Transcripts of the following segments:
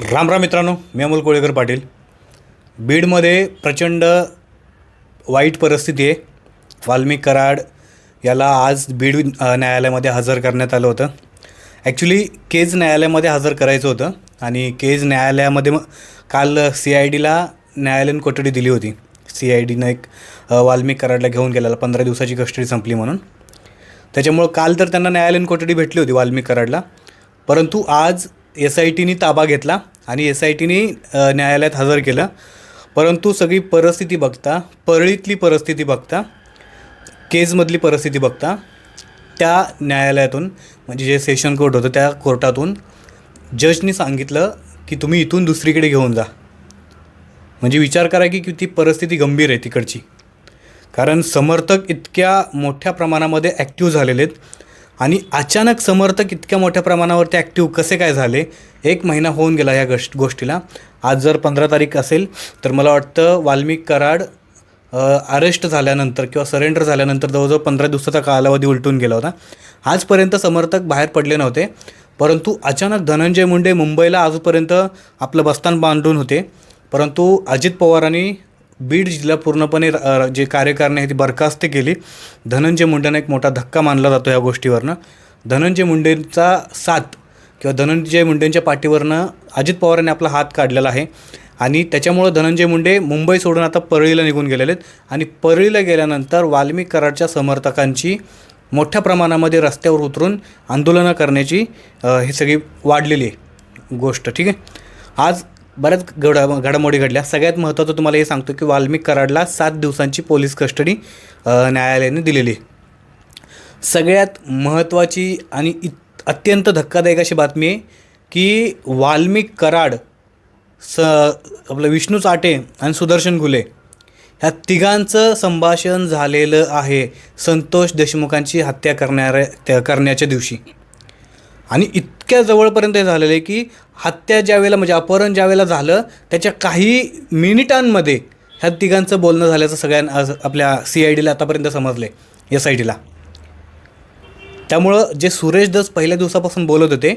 राम राम मित्रांनो मी अमोल कोळेकर पाटील. बीडमध्ये प्रचंड वाईट परिस्थिती आहे. वाल्मिक कराड याला आज बीड न्यायालयामध्ये हजर करण्यात आलं होतं. ॲक्च्युली केज न्यायालयामध्ये हजर करायचं होतं आणि केज न्यायालयामध्ये मग काल सी आय डीला न्यायालयीन कोठडी दिली होती. सी आय डीनं एक वाल्मिक कराडला घेऊन गेलेला पंधरा दिवसाची कस्टडी संपली म्हणून. त्याच्यामुळं काल तर त्यांना न्यायालयीन कोठडी भेटली होती वाल्मिक कराडला. परंतु आज एस आय टीने ताबा घेतला आणि एस आय टीने न्यायालयात हजर केलं. परंतु सगळी परिस्थिती बघता परळीतली परिस्थिती बघता केजमधली परिस्थिती बघता त्या न्यायालयातून म्हणजे जे सेशन कोर्ट होतं त्या कोर्टातून जजनी सांगितलं की तुम्ही इथून दुसरीकडे घेऊन जा. म्हणजे विचार करा की किती परिस्थिती गंभीर आहे तिकडची. कारण समर्थक इतक्या मोठ्या प्रमाणामध्ये ॲक्टिव्ह झालेले आहेत. आणि अचानक समर्थक इतक्या मोठ्या प्रमाणावरती ॲक्टिव्ह कसे काय झाले एक महिना होऊन गेला या गोष्ट गोष्टीला. आज जर पंधरा तारीख असेल तर मला वाटतं वाल्मिक कराड अरेस्ट झाल्यानंतर किंवा सरेंडर झाल्यानंतर जवळजवळ पंधरा दिवसाचा कालावधी उलटून गेला होता. आजपर्यंत समर्थक बाहेर पडले नव्हते परंतु अचानक धनंजय मुंडे मुंबईला आजपर्यंत आपलं बस्तान बांधून होते. परंतु अजित पवारांनी बीड जिल्हा पूर्णपणे जे कार्यकारणी आहे ती बरखास्त केली. धनंजय मुंडेंना एक मोठा धक्का मानला जातो या गोष्टीवरनं. धनंजय मुंडेंचा साथ किंवा धनंजय मुंडेंच्या पाठीवरनं अजित पवारांनी आपला हात काढलेला आहे. आणि त्याच्यामुळं धनंजय मुंडे मुंबई सोडून आता परळीला निघून गेलेले आहेत. आणि परळीला गेल्यानंतर वाल्मिक कराडच्या समर्थकांची मोठ्या प्रमाणामध्ये रस्त्यावर उतरून आंदोलनं करण्याची ही सगळी वाढलेली आहे गोष्ट. ठीक आहे? आज बऱ्याच घड घडामोडी घडल्या. सगळ्यात महत्त्वाचं तुम्हाला हे सांगतो की वाल्मिक कराडला सात दिवसांची पोलीस कस्टडी न्यायालयाने दिलेली सगळ्यात महत्त्वाची आणि इत अत्यंत धक्कादायक अशी बातमी आहे की वाल्मिक कराड स आपलं विष्णू चाटे आणि सुदर्शन घुले ह्या तिघांचं संभाषण झालेलं आहे संतोष देशमुखांची हत्या करणाऱ्या करण्याच्या दिवशी. आणि इत इतक्या जवळपर्यंत हे झालेलं आहे की हत्या ज्यावेळेला म्हणजे अपहरण ज्या वेळेला झालं त्याच्या काही मिनिटांमध्ये ह्या तिघांचं बोलणं झाल्याचं सगळ्यांना आपल्या सी आय डीला आतापर्यंत समजले एस आय डीला त्यामुळं जे सुरेश दस पहिल्या दिवसापासून बोलत होते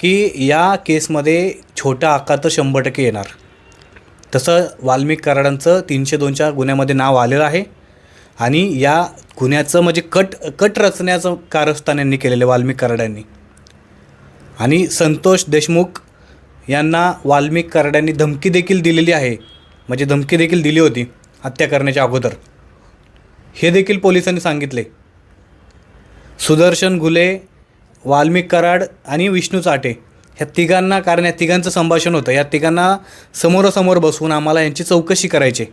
की या केसमध्ये छोटा आकार तर शंभर टक्के येणार. तसं वाल्मिक कराडांचं तीनशे दोनच्या गुन्ह्यामध्ये नाव आलेलं आहे. आणि या गुन्ह्याचं म्हणजे कट कट रचण्याचं कारस्थान यांनी केलेलं आहे वाल्मिक कराडांनी आणि संतोष देशमुख यांना वाल्मिक करड्यांनी धमकी देखील दिलेली आहे. म्हणजे धमकी देखील दिली होती हत्या करण्याच्या अगोदर. हे देखील पोलिसांनी सांगितले. सुदर्शन घुले वाल्मिक कराड आणि विष्णू चाटे ह्या तिघांना कारण या तिघांचं संभाषण होतं. या तिघांना समोरासमोर बसवून आम्हाला यांची चौकशी करायची.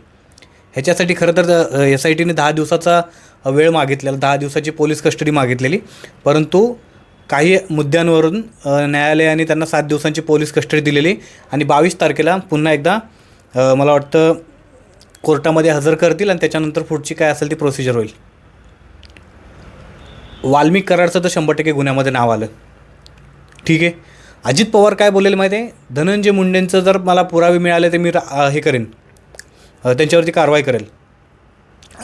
ह्याच्यासाठी खरं तर एस आय टीने दहा दिवसाचा वेळ मागितलेला दहा दिवसाची पोलीस कस्टडी मागितलेली. परंतु काही मुद्द्यांवरून न्यायालयाने त्यांना सात दिवसांची पोलीस कस्टडी दिलेली आणि बावीस तारखेला पुन्हा एकदा मला वाटतं कोर्टामध्ये हजर करतील आणि त्याच्यानंतर पुढची काय असेल ती प्रोसिजर होईल. वाल्मिक कराडचं तर शंभर टक्के गुन्ह्यामध्ये नाव आलं. ठीक आहे? अजित पवार काय बोलेल माहिती आहे? धनंजय मुंडेंचं जर मला पुरावे मिळाले तर मी रा- हे करेन. त्यांच्यावरती कारवाई करेल.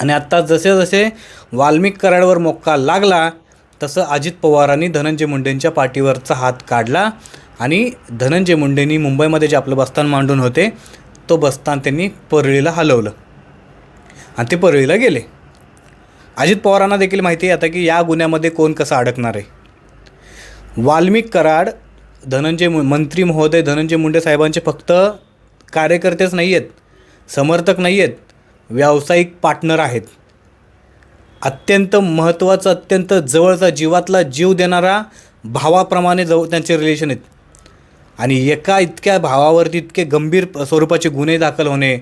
आणि आत्ता जसे जसे वाल्मिक कराडवर मोक्का लागला तसं अजित पवारांनी धनंजय मुंडेंच्या पाठीवरचा हात काढला आणि धनंजय मुंडेंनी मुंबईमध्ये जे आपलं बस्तान मांडून होते तो बस्तान त्यांनी परळीला हलवलं. आणि ते परळीला गेले. अजित पवारांना देखील माहिती आहे आता की या गुन्ह्यामध्ये कोण कसं अडकणार आहे. वाल्मिक कराड धनंजय मु मंत्री महोदय धनंजय मुंडे साहेबांचे फक्त कार्यकर्तेच नाही आहेत समर्थक नाही आहेत व्यावसायिक पार्टनर आहेत. अत्यंत महत्त्वाचं अत्यंत जवळचा जीवातला जीव देणारा भावाप्रमाणे जवळ त्यांचे रिलेशन आहेत. आणि एका इतक्या भावावरती इतके गंभीर स्वरूपाचे गुन्हे दाखल होणे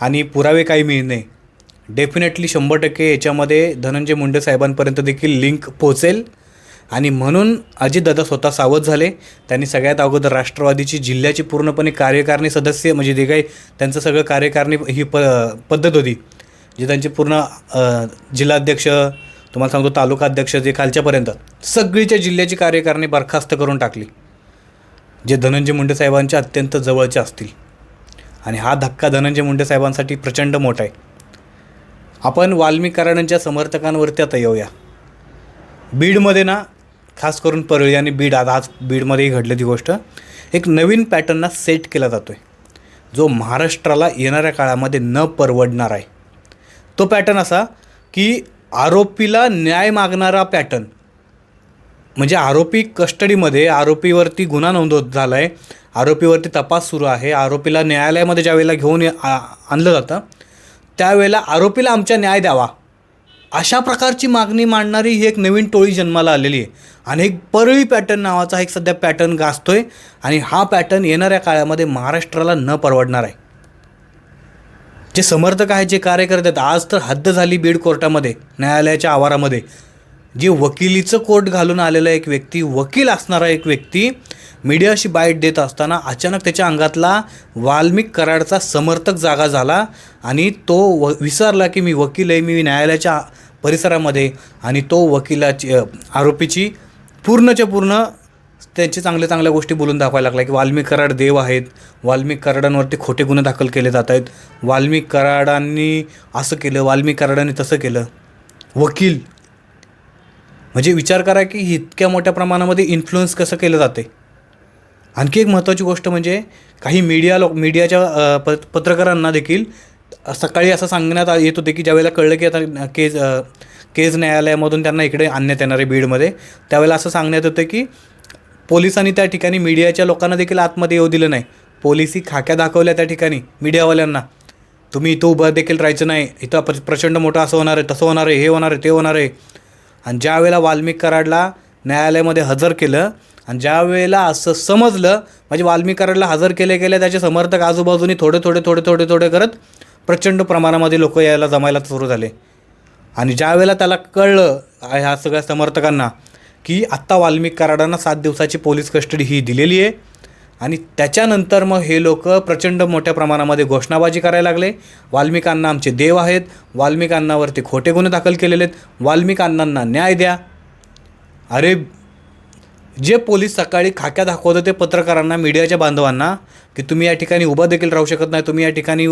आणि पुरावे काही मिळणे डेफिनेटली शंभर टक्के याच्यामध्ये धनंजय मुंडे साहेबांपर्यंत देखील लिंक पोचेल आणि म्हणून अजितदादा स्वतः सावध झाले. त्यांनी सगळ्यात अगोदर राष्ट्रवादीची जिल्ह्याची पूर्णपणे कार्यकारिणी सदस्य म्हणजे जे काही त्यांचं सगळं कार्यकारिणी ही प पद्धत होती. जे त्यांचे पूर्ण जिल्हाध्यक्ष तुम्हाला सांगतो तालुका अध्यक्ष जे खालच्यापर्यंत सगळीच्या जिल्ह्याची कार्यकारिणी बरखास्त करून टाकली. जे धनंजय मुंडे साहेबांच्या अत्यंत जवळचे असतील. आणि हा धक्का धनंजय मुंडे साहेबांसाठी प्रचंड मोठा आहे. आपण वाल्मिकारणांच्या समर्थकांवरती आता येऊया. बीडमध्ये ना खास करून परळी आणि बीड आता आज बीडमध्येही घडलेली ती गोष्ट एक नवीन पॅटर्नना सेट केला जातो आहे जो महाराष्ट्राला येणाऱ्या काळामध्ये न परवडणार आहे. तो पॅटर्न असा की आरोपीला न्याय मागणारा पॅटर्न म्हणजे आरोपी कस्टडीमध्ये आरोपीवरती गुन्हा नोंदवत झाला आहे आरोपीवरती तपास सुरू आहे आरोपीला न्यायालयामध्ये ज्यावेळेला घेऊन आ- आणलं जातं त्यावेळेला आरोपीला आमच्या न्याय द्यावा. अशा प्रकारची मागणी मांडणारी ही एक नवीन टोळी जन्माला आलेली आहे. आणि एक परळी पॅटर्न नावाचा एक सध्या पॅटर्न गाजतोय आणि हा पॅटर्न येणाऱ्या काळामध्ये महाराष्ट्राला न परवडणार आहे. जे समर्थक आहेत जे कार्यकर्ते आहेत आज तर हद्द झाली बीड कोर्टामध्ये न्यायालयाच्या आवारामध्ये. जे वकिलीचं कोर्ट घालून आलेला एक व्यक्ती वकील असणारा एक व्यक्ती मीडियाशी बाईट देत असताना अचानक त्याच्या अंगातला वाल्मिक कराडचा समर्थक जागा झाला आणि तो व विसरला की मी वकील आहे मी न्यायालयाच्या परिसरामध्ये आणि तो वकिलाची आरोपीची पूर्णच्या पूर्ण त्यांचे चांगल्या चांगल्या गोष्टी बोलून दाखवायला लागल्या की वाल्मिक कराड देव आहेत. वाल्मिक कराडांवरती खोटे गुन्हे दाखल केले जात आहेत. वाल्मिक कराडांनी असं केलं वाल्मिक कराडांनी तसं केलं. वकील. म्हणजे विचार करा की इतक्या मोठ्या प्रमाणामध्ये इन्फ्लुअन्स कसं केलं जाते? आणखी एक महत्त्वाची गोष्ट म्हणजे काही मीडिया लोक मीडियाच्या प पत्रकारांना देखील सकाळी असं सांगण्यात आ- येत होते की ज्यावेळेला कळलं की आता केज केज न्यायालयामधून त्यांना इकडे आणण्यात येणार आहे बीडमध्ये त्यावेळेला असं सांगण्यात होतं की पोलिसांनी त्या ठिकाणी मीडियाच्या लोकांना देखील आतमध्ये येऊ दिलं नाही. पोलिसी खाक्या दाखवल्या त्या ठिकाणी मीडियावाल्यांना. तुम्ही इथं उभं देखील राहायचं नाही. इथं प्र प्रचंड मोठं असं होणार आहे तसं होणार आहे हे होणार आहे ते होणार आहे. आणि ज्या वेळेला वाल्मिक कराडला न्यायालयामध्ये हजर केलं आणि ज्या वेळेला असं समजलं म्हणजे वाल्मिक कराडला हजर केले गेले त्याचे समर्थक आजूबाजूनी थोडे थोडे थोडे थोडे थोडे करत प्रचंड प्रमाणामध्ये लोक यायला जमायला सुरू झाले. आणि ज्या वेळेला त्याला कळलं ह्या सगळ्या समर्थकांना की आत्ता वाल्मिक कराडांना सात दिवसाची पोलीस कस्टडी ही दिलेली आहे. आणि त्याच्यानंतर मग हे लोक प्रचंड मोठ्या प्रमाणामध्ये घोषणाबाजी करायला लागले. वाल्मिकांना आमचे देव आहेत. वाल्मिकांनावरती खोटे गुन्हे दाखल केलेले आहेत. वाल्मिकांना न्याय द्या. अरे जे पोलीस सकाळी खाक्या दाखवत होते पत्रकारांना मीडियाच्या बांधवांना की तुम्ही या ठिकाणी उभं देखील राहू शकत नाही तुम्ही या ठिकाणी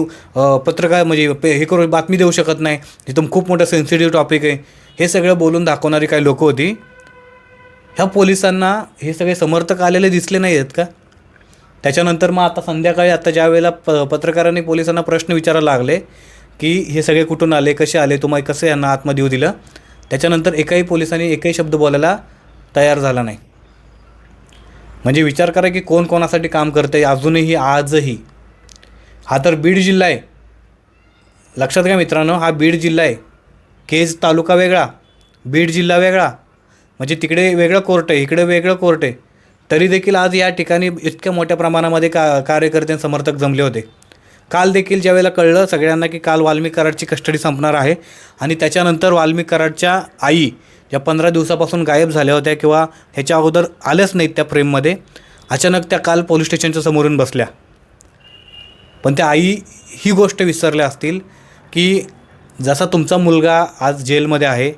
पत्रकार म्हणजे पे- हे करून बातमी देऊ शकत नाही तिथून खूप मोठं सेन्सिटिव्ह टॉपिक आहे. हे सगळं बोलून दाखवणारी काही लोकं होती. ह्या पोलिसांना हे सगळे समर्थक आलेले दिसले नाही आहेत का? त्याच्यानंतर मग आता संध्याकाळी आता ज्या वेळेला प पत्रकारांनी पोलिसांना प्रश्न विचारायला लागले की हे सगळे कुठून आले कसे आले तुम्हाला कसं यांना आतमध्ये येऊ दिलं? त्याच्यानंतर एकाही पोलिसांनी एकही शब्द बोलायला तयार झाला नाही. म्हणजे विचार करा की कोण कोणासाठी काम करते अजूनही आजही. हा तर बीड जिल्हा आहे. लक्षात घ्या मित्रांनो हा बीड जिल्हा आहे. केज तालुका वेगळा बीड जिल्हा वेगळा. म्हणजे तिकडे वेगळं कोर्ट आहे इकडे वेगळं कोर्ट आहे. तरी देखील आज या ठिकाणी इतक्या मोठ्या प्रमाणामध्ये का कार्यकर्ते समर्थक जमले होते. काल देखील ज्यावेळेला कळलं सगळ्यांना की काल वाल्मिक कराडची कस्टडी संपणार आहे आणि त्याच्यानंतर वाल्मिक कराडच्या आई ज्या पंधरा दिवसापासून गायब झाल्या होत्या किंवा ह्याच्या अगोदर आल्याच नाहीत त्या फ्रेममध्ये अचानक त्या काल पोलीस स्टेशनच्या समोरून बसल्या. पण त्या आई ही गोष्ट विसरल्या असतील की जसा तुमचा मुलगा आज जेलमध्ये आहे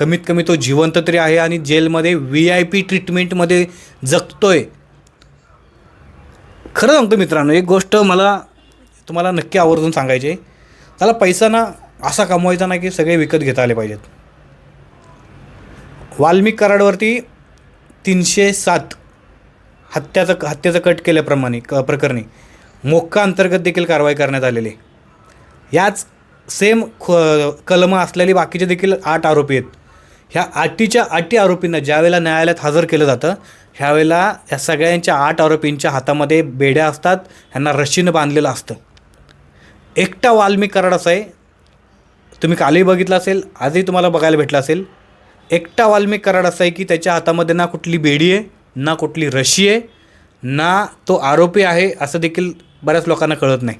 कमीत कमी तो जिवंत तरी आहे आणि जेलमध्ये व्ही आय पी ट्रीटमेंटमध्ये जगतोय. खरं सांगतो मित्रांनो एक गोष्ट मला तुम्हाला नक्की आवर्जून सांगायची आहे. त्याला पैसा ना असा कमवायचा नाही की सगळे विकत घेता आले पाहिजेत. वाल्मिक कराडवरती तीनशे सात हत्याचं हत्येचं कट केल्याप्रमाणे क प्रकरणी मोक्का अंतर्गत देखील कारवाई करण्यात आलेली आहे. याच सेम ख कलमं असलेली बाकीचे देखील आठ आरोपी आहेत. ह्या आटीच्या आटी आरोपींना ज्यावेळेला न्यायालयात हजर केलं जातं ह्यावेळेला या सगळ्यांच्या आठ आरोपींच्या हातामध्ये बेड्या असतात ह्यांना रश्शीनं बांधलेलं असतं. एकटा वाल्मिक कराड असा आहे. तुम्ही कालही बघितलं असेल आजही तुम्हाला बघायला भेटलं असेल. एकटा वाल्मिक कराड असा आहे की त्याच्या हातामध्ये ना कुठली बेडी आहे ना कुठली रशी आहे ना तो आरोपी आहे असं देखील बऱ्याच लोकांना कळत नाही.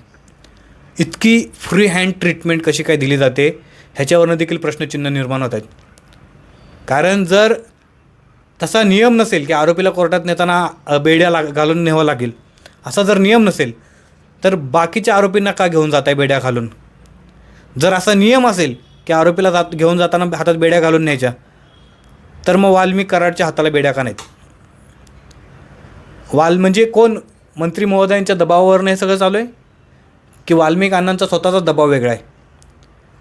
इतकी फ्री हँड ट्रीटमेंट कशी काय दिली जाते ह्याच्यावरनं देखील प्रश्नचिन्ह निर्माण होत आहेत. कारण जर तसा नियम नसेल की आरोपीला कोर्टात नेताना बेड्या लाग घालून न्यावं लागेल असा जर नियम नसेल तर बाकीच्या आरोपींना का घेऊन जात आहे बेड्या घालून? जर असा नियम असेल की आरोपीला जात घेऊन जाताना हातात बेड्या घालून न्यायच्या तर मग वाल्मिक कराडच्या हाताला बेड्या का नाहीत? वाल म्हणजे कोण? मंत्री महोदयांच्या दबावावरनं हे सगळं चालू आहे? की वाल्मिक अण्णांचा स्वतःचा दबाव वेगळा आहे?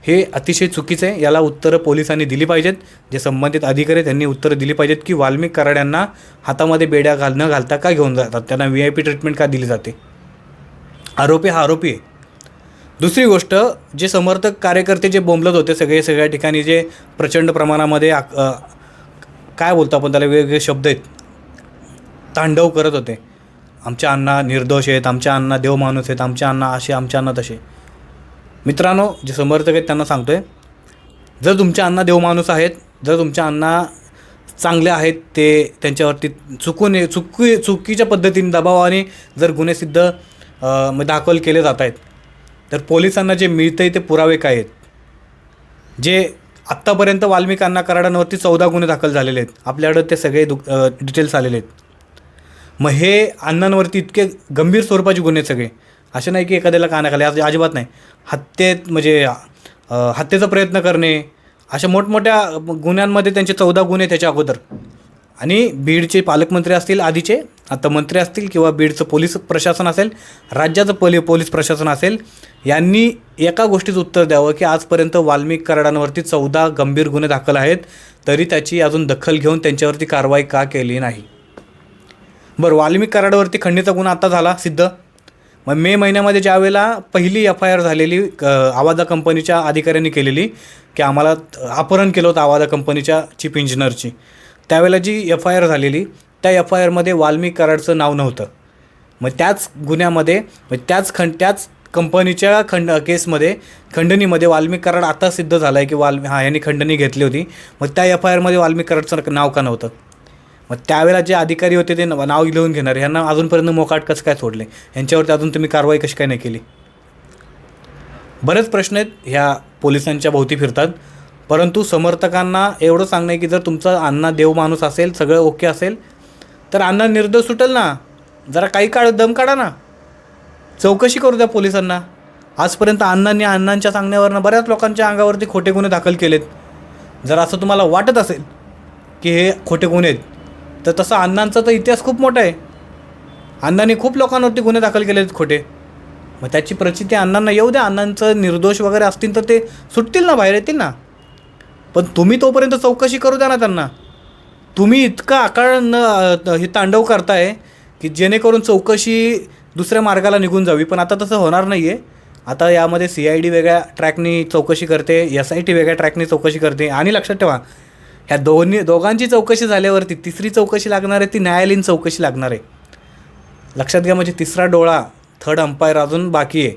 हे अतिशय चुकीचं आहे. याला उत्तरं पोलिसांनी दिली पाहिजेत. जे संबंधित अधिकारी आहेत त्यांनी उत्तरं दिली पाहिजेत की वाल्मिक कराड्यांना हातामध्ये बेड्या घाल न घालता का घेऊन जातात? त्यांना व्ही आय पी ट्रीटमेंट का दिली जाते? आरोपी हा आरोपी आहे. दुसरी गोष्ट जे समर्थक कार्यकर्ते जे बोंबलत होते सगळे सगळ्या ठिकाणी जे प्रचंड प्रमाणामध्ये आक- काय बोलतो आपण त्याला? वेगवेगळे शब्द आहेत. तांडव करत होते. आमच्या अण्णा निर्दोष आहेत आमच्या अण्णा देव माणूस आहेत आमच्या अण्णा असे आमच्या अण्णा तसे. मित्रांनो जे समर्थक आहेत त्यांना सांगतो आहे जर तुमच्या अण्णा देव माणूस आहेत जर तुमच्या अण्णा चांगले आहेत ते त्यांच्यावरती चुकून चुकी चुकीच्या पद्धतीने दबावाने जर गुन्हे सिद्ध म- दाखल केले जात आहेत तर पोलिसांना जे मिळतं आहे ते पुरावे काय आहेत? जे आत्तापर्यंत वाल्मिकांना कराडांवरती चौदा गुन्हे दाखल झालेले आहेत आपल्याकडं ते सगळे दु डिटेल्स आलेले आहेत. मग हे अण्णांवरती इतके गंभीर स्वरूपाचे गुन्हे सगळे. असं नाही की एखाद्याला कानाखाली असं अजिबात नाही. हत्येत म्हणजे हत्येचा प्रयत्न करणे अशा मोठमोठ्या गुन्ह्यांमध्ये त्यांचे चौदा गुन्हे त्याच्या अगोदर. आणि बीडचे पालकमंत्री असतील आधीचे आता मंत्री असतील किंवा बीडचं पोलीस प्रशासन असेल राज्याचं पोली पोलीस प्रशासन असेल यांनी एका गोष्टीचं उत्तर द्यावं की आजपर्यंत वाल्मिक कराडांवरती चौदा गंभीर गुन्हे दाखल आहेत तरी त्याची अजून दखल घेऊन त्यांच्यावरती कारवाई का केली नाही? बरं वाल्मिक कराडावरती खंडीचा गुन्हा आता झाला सिद्ध? मग मे महिन्यामध्ये ज्यावेळेला पहिली एफ आय आर झालेली आवाजा कंपनीच्या अधिकाऱ्यांनी केलेली की आम्हाला अपहरण केलं होतं आवाजा कंपनीच्या चीफ इंजिनियरची त्यावेळेला जी एफ आय आर झालेली त्या एफ आय आरमध्ये वाल्मिक कराडचं नाव नव्हतं. मग त्याच गुन्ह्यामध्ये मग त्याच खंड त्याच कंपनीच्या खंड केसमध्ये खंडणीमध्ये वाल्मिक कराड आता सिद्ध झाला आहे की वाल्मी हा यांनी खंडणी घेतली होती. मग त्या एफ आय आरमध्ये वाल्मिक कराडचं नाव का नव्हतं? मग त्यावेळेला जे अधिकारी होते ते नाव लिहून घेणार. ह्यांना अजूनपर्यंत मोकाट कसं काय सोडले? यांच्यावरती अजून तुम्ही कारवाई कशी काय नाही केली? बरेच प्रश्न आहेत. ह्या पोलिसांच्या भोवती फिरतात. परंतु समर्थकांना एवढं सांगणं आहे की जर तुमचा अण्णा देव माणूस असेल सगळं ओके असेल तर अण्णा निर्दोष सुटेल ना? जरा काही काळ दम काढा ना. चौकशी करू द्या पोलिसांना. आजपर्यंत अण्णांनी अण्णांच्या सांगण्यावरनं बऱ्याच लोकांच्या अंगावरती खोटे गुन्हे दाखल केलेत. जर असं तुम्हाला वाटत असेल की हे खोटे गुन्हे आहेत तर तसं अण्णांचा तर इतिहास खूप मोठा आहे. अण्णांनी खूप लोकांवरती गुन्हे दाखल केले आहेत खोटे. मग त्याची प्रचिती अण्णांना येऊ द्या. अण्णांचं निर्दोष वगैरे असतील तर ते सुटतील ना बाहेर येतील ना. पण तुम्ही तोपर्यंत चौकशी करू द्या ना त्यांना. तुम्ही इतका आकाळ न हे तांडव करताय की जेणेकरून चौकशी दुसऱ्या मार्गाला निघून जावी. पण आता तसं होणार नाही आहे आता यामध्ये सी आय डी वेगळ्या ट्रॅकनी चौकशी करते एस आय टी वेगळ्या ट्रॅकनी चौकशी करते. आणि लक्षात ठेवा ह्या दोन्ही दोघांची चौकशी झाल्यावरती तिसरी चौकशी लागणार आहे ती न्यायालयीन चौकशी लागणार आहे. लक्षात घ्या म्हणजे तिसरा डोळा थर्ड अंपायर अजून बाकी आहे.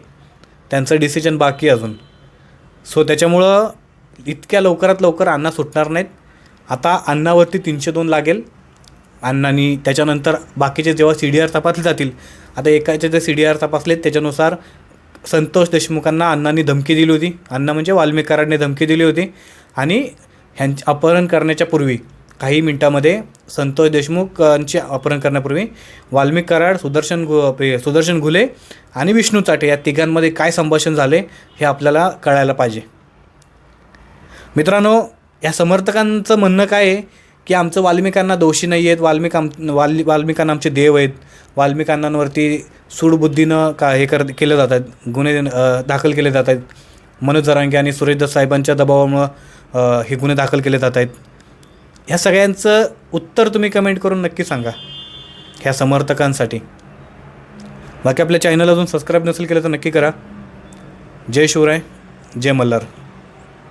त्यांचं डिसिजन बाकी आहे अजून. सो त्याच्यामुळं इतक्या लवकरात लवकर अण्णा सुटणार नाहीत. आता अण्णावरती तीनशे दोन लागेल. अण्णानी त्याच्यानंतर बाकीचे जेव्हा सी डी आर तपासले जातील आता एकाचे जे सी डी आर तपासलेत त्याच्यानुसार संतोष देशमुखांना अण्णांनी धमकी दिली होती. अण्णा म्हणजे वाल्मिकारांनी धमकी दिली होती. आणि ह्यांचे अपहरण करण्याच्या पूर्वी काही मिनटामध्ये संतोष देशमुखांचे अपहरण करण्यापूर्वी वाल्मिक कराड सुदर्शन गु सुदर्शन घुले आणि विष्णू चाटे या तिघांमध्ये काय संभाषण झाले हे आपल्याला कळायला पाहिजे. मित्रांनो या समर्थकांचं म्हणणं काय आहे? की आमचं वाल्मिकांना दोषी नाही आहेत वाल्मिक आम वाल्मी वाल्मिकांना आमचे देव आहेत वाल्मिकांनावरती सूडबुद्धीनं का हे कर केले जात आहेत गुन्हे दाखल केले जात आहेत. मनोज जरांगे आणि सुरेश साहेबांच्या दबावामुळं हे गुन्हे दाखल केले जात आहेत. ह्या सगळ्यांचं उत्तर तुम्ही कमेंट करून नक्की सांगा. ह्या समर्थकांसाठी. बाकी आपल्या चॅनल अजून सबस्क्राईब नसेल केलं तर नक्की करा. जय शिवराय जय मल्हार.